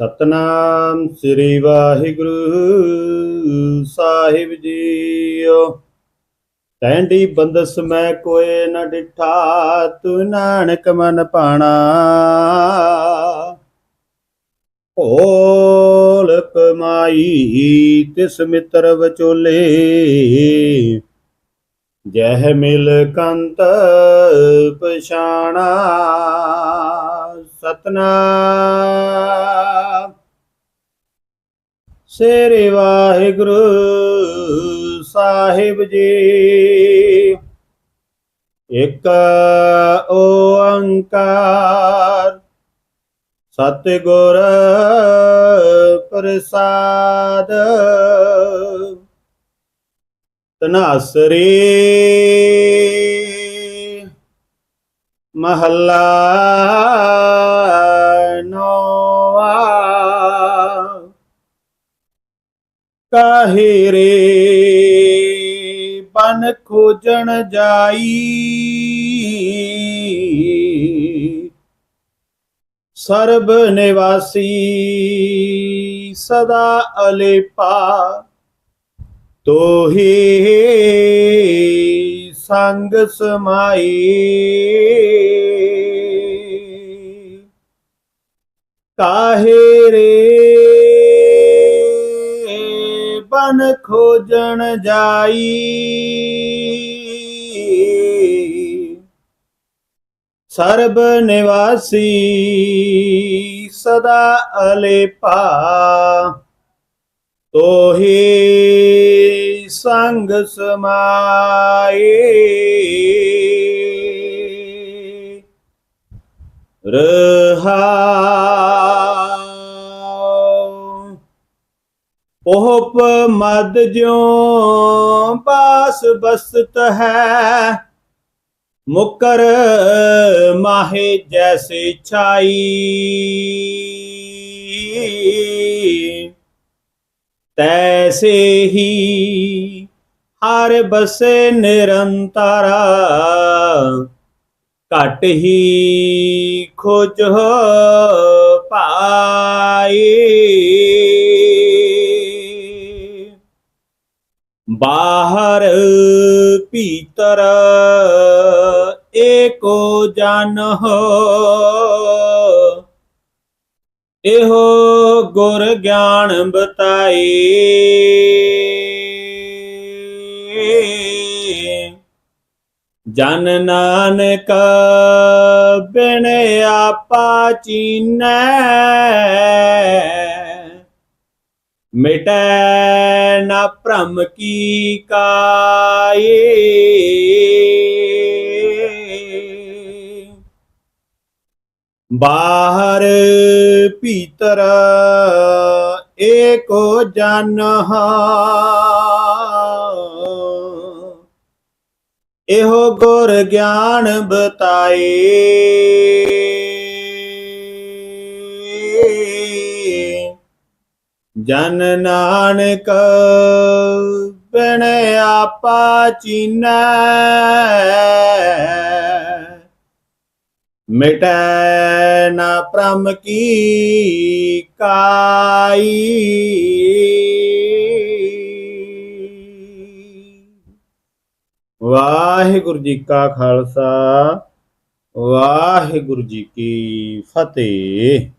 ਸਤਨਾਮ ਸ੍ਰੀ ਵਾਹਿਗੁਰੂ ਸਾਹਿਬ ਜੀਓ। ਟੈਂਡੀ ਬੰਦਸ ਮੈਂ ਕੋਏ ਨਾ ਡਿਠਾ, ਤੂੰ ਨਾਨਕ ਮਨ ਪਾਣਾ। ਓਲ ਕਮਾਈ ਤਿਸ ਮਿੱਤਰ ਵਿਚੋਲੇ। ਜਹ ਮਿਲ ਕੰਤ ਪਛਾਣਾ। ਸਤਨਾਮ। ਸ੍ਰੀ ਵਾਹਿਗੁਰੂ ਸਾਹਿਬ ਜੀ। ਇਕ ਓੰਕਾਰ ਸਤਿਗੁਰ ਪ੍ਰਸਾਦ। ਤਨਾਸਰੀ ਮਹੱਲਾ ਕਾਹੇ ਰੇ? ਬਨ ਖੋਜਣ ਜਾਈ। ਸਰਬ ਨਿਵਾਸੀ ਸਦਾ ਅਲੇਪਾ। ਤੋਹੀ ਸੰਗ ਸਮਾਈ। ਕਾਹੇ ਰੇ? ਬਨ ਖੋਜਣ ਜਾਈ। ਸਰਬ ਨਿਵਾਸੀ ਸਦਾ ਅਲੇਪਾ ਤੋਹੀ ਸੰਗ ਸਮਾਏ। ਰਹਾ ਪੋਹਪ ਮਦ ਜਿਉ ਪਾਸ ਬਸਤ ਹੈ। ਮੁਕਰ ਮਾਹੇ ਜੈਸੇ ਛਾਈ। ਤੈਸੇ ਹੀ ਹਰ ਬਸੇ ਨਿਰੰਤਰਾ। ਘਟ ਹੀ ਖੋਜ ਪਾਈ। ਬਾਹਰ ਭੀਤਰ ਏਕੋ ਜਨ ਹੋ। ਇਹੋ ਗੁਰ ਗਿਆਨ ਬਤਾਈ। ਜਨ ਨਾਨਕ ਬਿਨ ਆਪਾ ਚੀਨੈ। ਮਿਟੈ ਨਾ ਭ੍ਰਮ ਕੀ ਕਾਏ। ਬਾਹਰ ਭੀਤਰ ਏਕੋ ਜਨ ਇਹੋ ਗੁਰ ਗਿਆਨ ਬਤਾਏ। ਜਨ ਨਾਨਕ ਬਿਨ ਆਪਾ ਚੀਨੈ। ਮਿਟੈ ਨਾ ਭ੍ਰਮ ਕੀ ਕਾਈ। ਵਾਹਿਗੁਰੂ ਜੀ ਕਾ ਖਾਲਸਾ, ਵਾਹਿਗੁਰੂ ਜੀ ਕੀ ਫਤਿਹ।